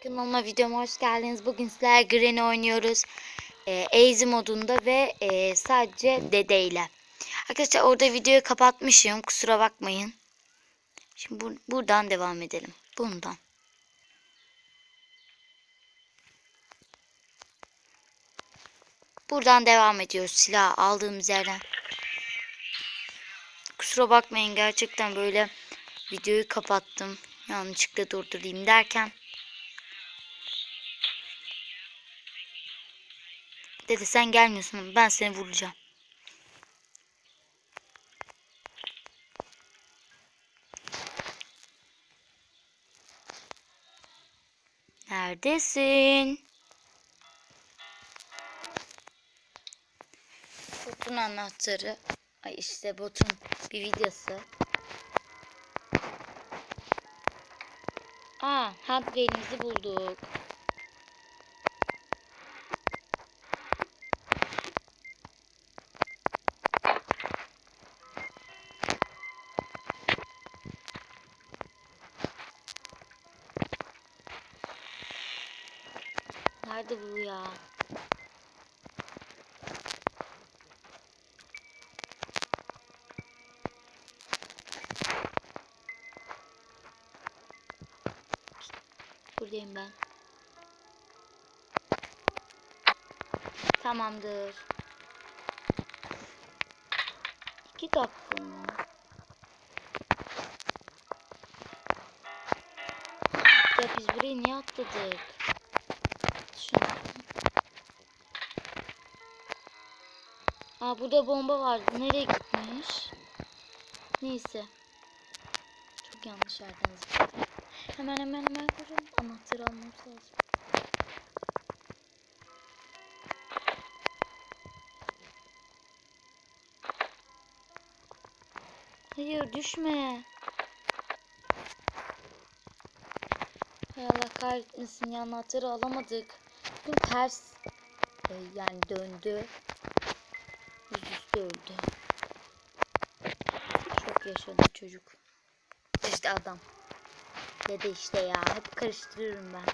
Kanalıma videoma hoş geldiniz. Bugün sizler Granny oynuyoruz. Easy modunda ve e, sadece Dede ile. Arkadaşlar orada videoyu kapatmışım. Kusura bakmayın. Şimdi bu, buradan devam edelim. Bundan. Buradan devam ediyoruz. Silah aldığımız yerden. Kusura bakmayın gerçekten böyle videoyu kapattım. Yanlışlıkla durdurayım derken. Dede sen gelmiyorsun. Ben seni vuracağım. Neredesin? Botun anahtarı. Ay işte botun bir videosu. Aa, handbrain'imizi bulduk. Nerede bu ya? Buradayım ben. Tamamdır. İki dakika mı? Ya biz buraya niye atladık? Şunu. Aa burada bomba vardı. Nereye gitmiş? Neyse. Çok yanlış yerden zıpladım. Hemen hemen hemen koşalım. Anahtarı almamız lazım. Hayır düşme. Hay Allah kahretmesin ya anahtarı alamadık. Bugün ters e, yani döndü. Yüzüstü öldü. Çok yaşadı çocuk. İşte adam. Dede işte ya. Hep karıştırıyorum ben.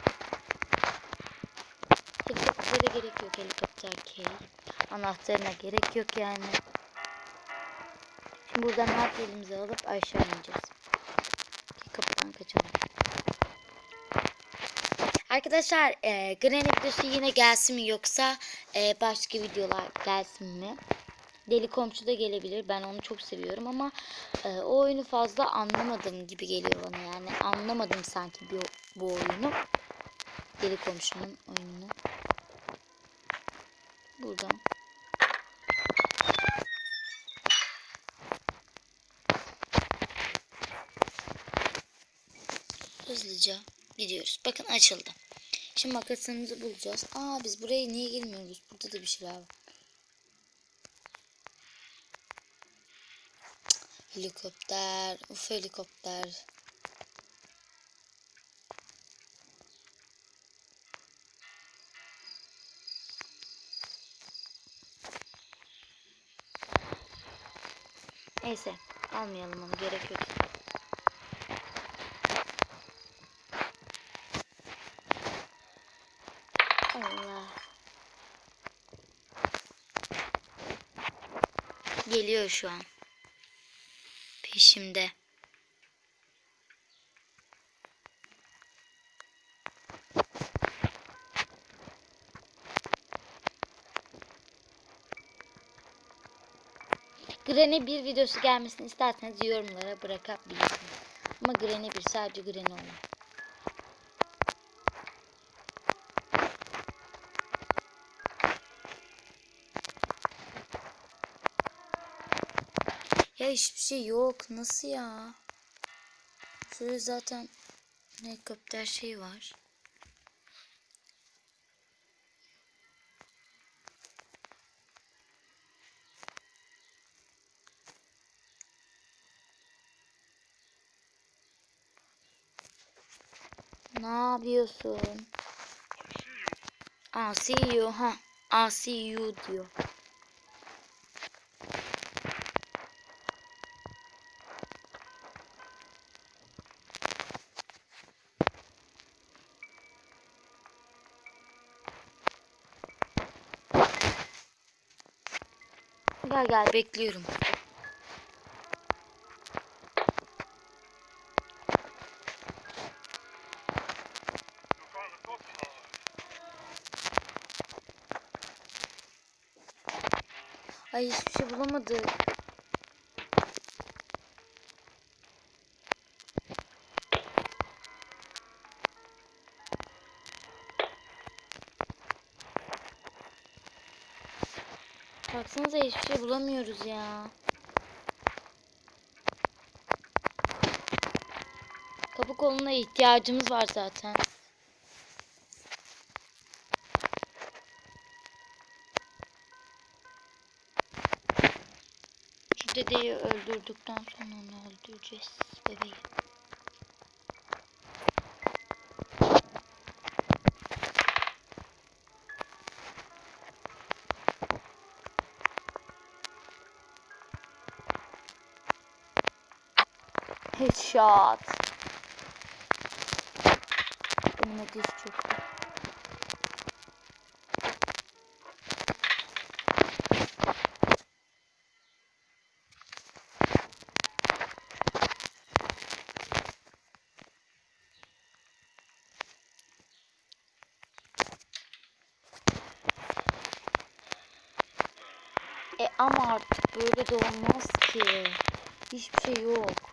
Helikoptere gerek yok. Helikopter key. Anahtarına gerek yok yani. Şimdi buradan harf elimize alıp aşağı ineceğiz. Kapıdan kaçalım. Arkadaşlar e, Granny videosu yine gelsin mi yoksa e, başka videolar gelsin mi? Deli komşu da gelebilir. Ben onu çok seviyorum ama e, o oyunu fazla anlamadım gibi geliyor bana yani. Anlamadım sanki bu, bu oyunu. Deli komşunun oyununu. Buradan. Hızlıca gidiyoruz. Bakın açıldı. Şimdi makasımızı bulacağız. Aa biz buraya niye girmiyoruz? Burada da bir şeyler var. Helikopter. Uf helikopter. Neyse. Almayalım onu. Gerek yok. Allah. Geliyor şu an. Peşimde. Granny bir videosu gelmesini isterseniz yorumlara bırakabilirsiniz. Ama Granny bir sadece Granny olun. Hiçbir şey yok. Nasıl ya? Şöyle zaten helikopter şey var. Ne yapıyorsun? Aa, see you. Ha. Aa, see you diyor. Gel bekliyorum. Ay hiçbir şey bulamadık. Baksanıza hiçbir şey bulamıyoruz ya. Kapı koluna ihtiyacımız var zaten. Dedeyi öldürdükten sonra onu öldüreceğiz bebeği. Headshot. Önüme diz çöktü. E ama artık böyle de olmaz ki. Hiçbir şey yok.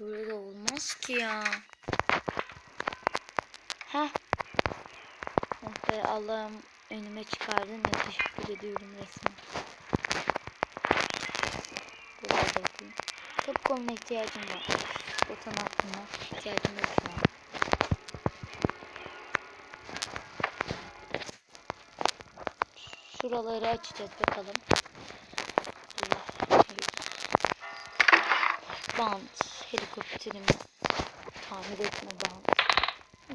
Böyle olmaz ki ya. Heh. Oh Allah'ım önüme çıkardın ya teşekkür ediyorum resmen. Burada bakayım. Kapı koluna ihtiyacım var. Botan hakkında ihtiyacım yok şu an. Şuraları açacağız bakalım. Bant, helikopterimi tamir etme bant.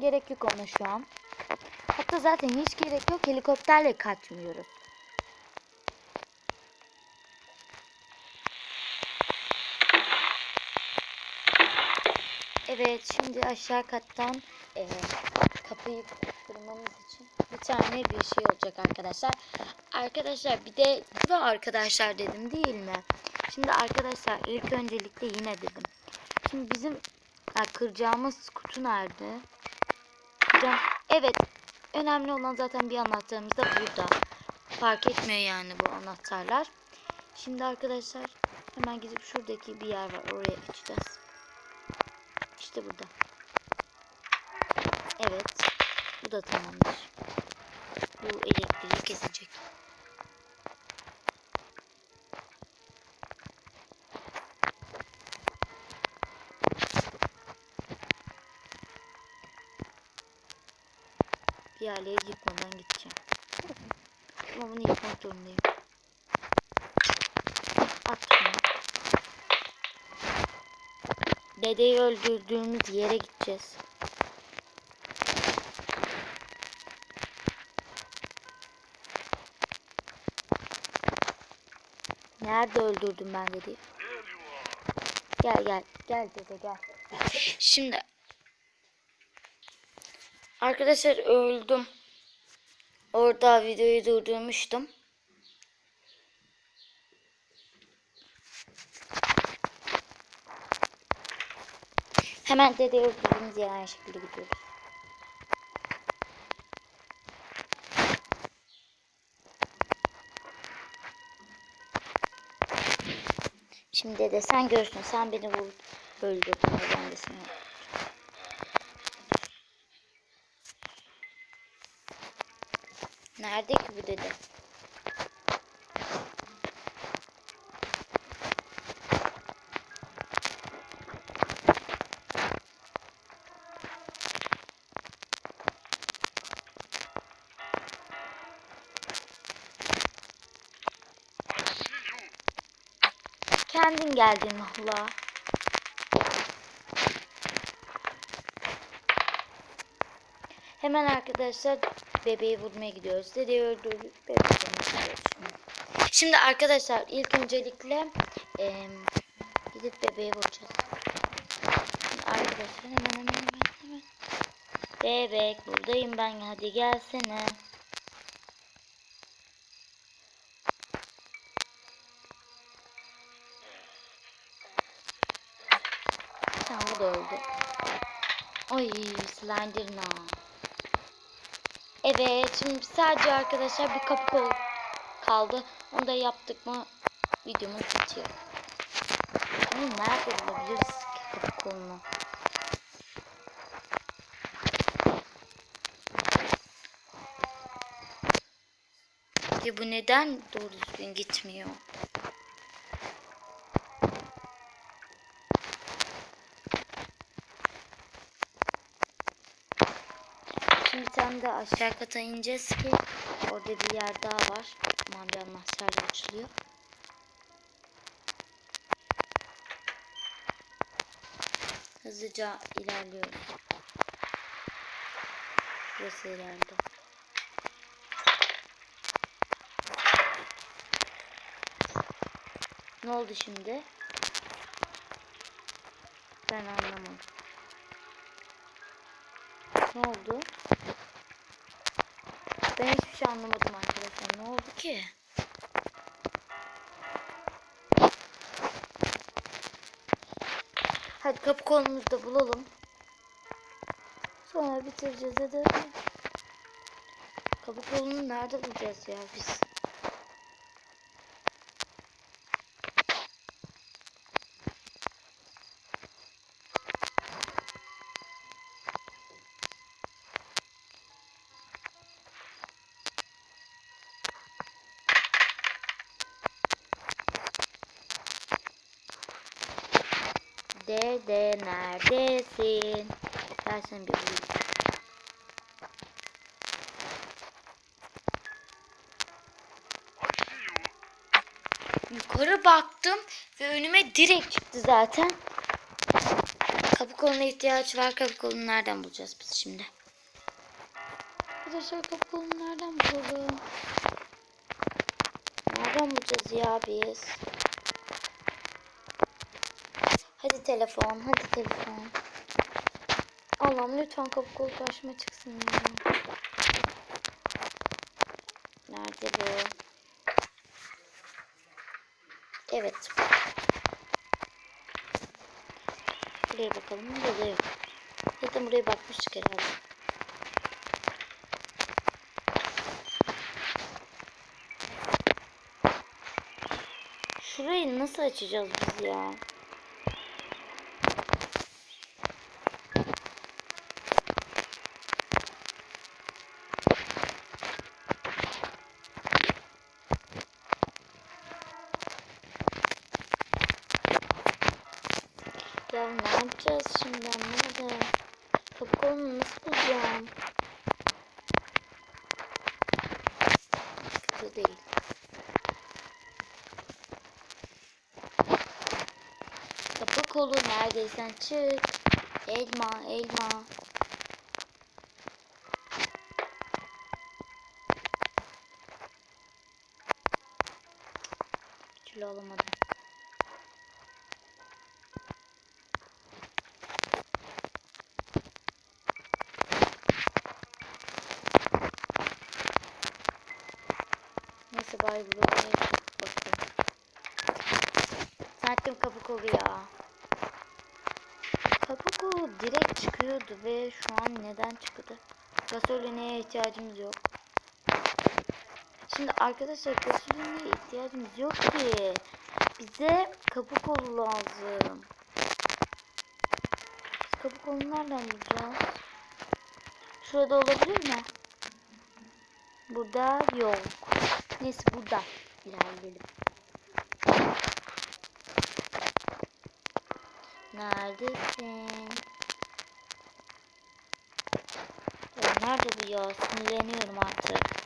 Gerek yok ona şu an. Hatta zaten hiç gerek yok. Helikopterle kaçmıyoruz. Evet şimdi aşağı kattan eee, kapıyı kırmamız için bir tane bir şey olacak arkadaşlar. Arkadaşlar bir de bu arkadaşlar dedim değil mi? Şimdi arkadaşlar ilk öncelikle yine dedim. Şimdi bizim ha, kıracağımız kutu nerede? Kıracağım. Evet önemli olan zaten bir anahtarımız da burada. Fark etmiyor yani bu anahtarlar. Şimdi arkadaşlar hemen gidip şuradaki bir yer var oraya açacağız. İşte burada. Evet. Bu da tamamdır. Bu elektriği kesecek. Yerlere yıkmadan gideceğim. Ama bunu yıkmak zorundayım. At şunu. Dedeyi öldürdüğümüz yere gideceğiz. Nerede öldürdüm ben dedeyi? Gel gel. Gel dede gel. Şimdi Arkadaşlar öldüm. Orada videoyu durdurmuştum. Hemen dede öldürdüğümüz yere aynı şekilde gidiyoruz. Şimdi dede sen görsün. Sen beni vur, öldürdün. Ben de seni Nerede ki bu dede? Kendin geldin valla. Hemen arkadaşlar bebeği vurmaya gidiyoruz. Dedeyi öldürdük. Bebeği vurmaya şimdi. arkadaşlar ilk öncelikle e, gidip bebeği vuracağız. Şimdi arkadaşlar hemen hemen hemen hemen. Bebek buradayım ben hadi gelsene. Tamam bu da öldü. Ay Slenderna. Evet şimdi sadece arkadaşlar bir kapı kaldı. Onu da yaptık mı videomuz bitiyor. Ama nerede bulabiliriz ki kapı kolunu? Ya bu neden doğru düzgün gitmiyor? Şimdi bir tane de aşağı kata ineceğiz ki orada bir yer daha var. Mavi anahtarla açılıyor. Hızlıca ilerliyoruz. Burası herhalde. Ne oldu şimdi? Ben anlamadım. Ne oldu? Ben hiçbir şey anlamadım arkadaşlar. Ne oldu ki? Hadi kapı kolumuzu da bulalım. Sonra bitireceğiz hadi. Kapı kolunu nerede bulacağız ya biz? Dede neredesin? Ben seni bir bulayım. Yukarı baktım ve önüme direkt çıktı zaten. Kapı koluna ihtiyaç var. Kapı kolunu nereden bulacağız biz şimdi? Arkadaşlar kapı kolunu nereden bulalım? Nereden bulacağız ya biz? Hadi telefon, hadi telefon. Allah'ım lütfen kapı kolu karşıma çıksın ya. Nerede bu? Evet. Buraya bakalım. Burada yok. Zaten buraya bakmıştık herhalde. Şurayı nasıl açacağız biz? Ya ne yapacağız şimdi anlamadım. Kapı kolunu nasıl bulacağım? Bu değil. Kapı kolu neredeysen çık. Elma, elma. Bir türlü alamadım. Neyse buraya bakayım. Zannettim kapı kolu ya. Direkt çıkıyordu ve şu an neden çıktı? Gasolineye ihtiyacımız yok. Şimdi arkadaşlar gasolineye ihtiyacımız yok ki. Bize kapı kolu lazım. Biz kapı kolunu nereden bulacağız? Şurada olabilir mi? Burada yok. Neyse burada ilerleyelim. Neredesin? Nerede bu ya? Sinirleniyorum artık.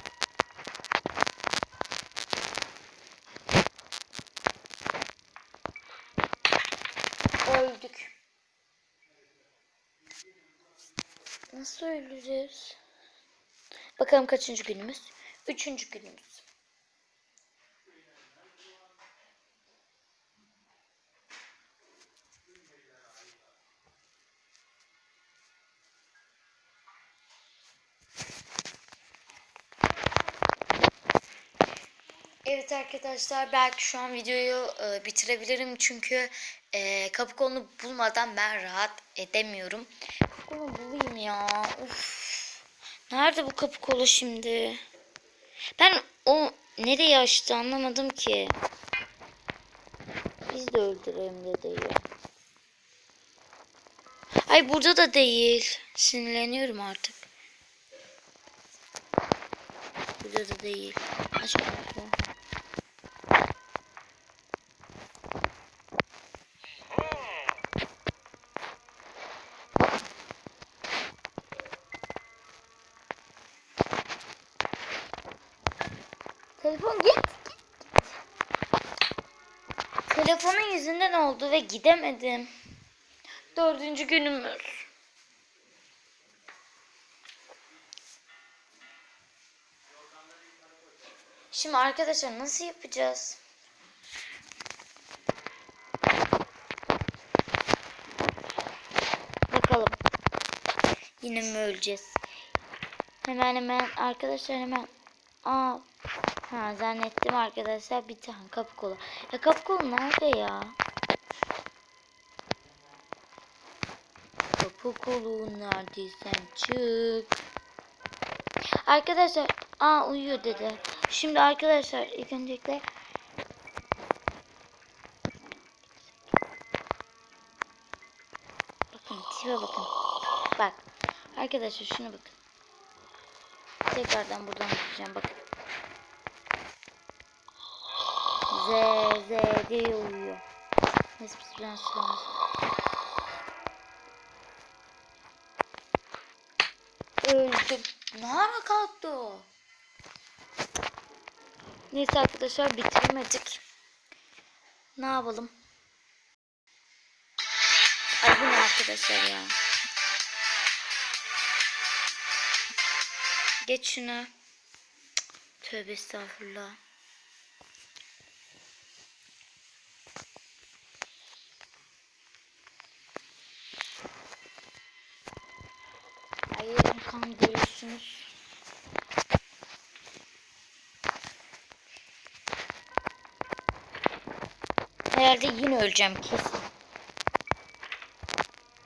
Öldük. Nasıl ölürüz? Bakalım kaçıncı günümüz? Üçüncü günümüz. Arkadaşlar belki şu an videoyu e, bitirebilirim çünkü e, kapı kolunu bulmadan ben rahat edemiyorum. kapı kolu bulayım ya. Uf. Nerede bu kapı kolu şimdi? Ben o nereye açtı anlamadım ki. Biz de öldürelim dedeyi. Ay burada da değil. Sinirleniyorum artık. Burada da değil. Aç kapıyı. Telefon git. Telefonun yüzünden oldu ve gidemedim. Dördüncü günümüz. Şimdi arkadaşlar nasıl yapacağız? Bakalım. Yine mi öleceğiz? Hemen hemen arkadaşlar hemen. Aa. Ha zannettim arkadaşlar bir tane kapı kolu. Ya kapı kolu nerede ya? Kapı kolu neredeysen çık. Arkadaşlar aa uyuyor dedi. Şimdi arkadaşlar ilk öncelikle Bakın tipe bakın. Bak. Arkadaşlar şuna bakın. Tekrardan buradan gideceğim bakın. Z Z diye uyuyor. Neyse biz biraz sıramız. Öldüm. Ne ara kalktı o? Neyse arkadaşlar bitiremedik. Ne yapalım? Ay bu ne arkadaşlar ya? Geç şunu. Tövbe estağfurullah. Kan görüyorsunuz. Herhalde yine öleceğim kesin.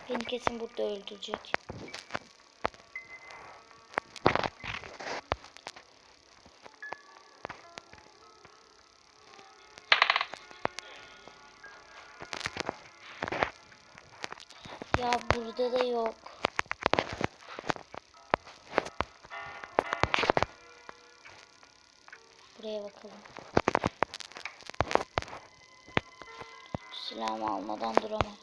Beni kesin burada öldürecek. Ya burada da yok. Buraya bakalım. Silahımı almadan duramam.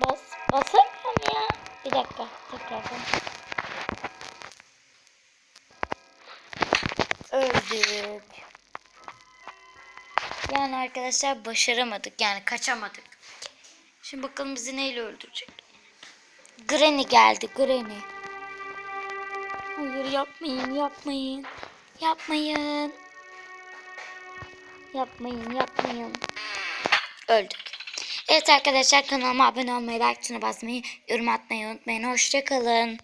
Bas, basamıyorum ya. Bir dakika, tekrardan. Öldük. Yani arkadaşlar başaramadık. Yani kaçamadık. Şimdi bakalım bizi neyle öldürecek. Granny geldi, Granny. Hayır yapmayın, yapmayın. Yapmayın. Yapmayın, yapmayın. Öldük. Evet arkadaşlar kanalıma abone olmayı, like tuşuna basmayı, yorum atmayı unutmayın. Hoşçakalın.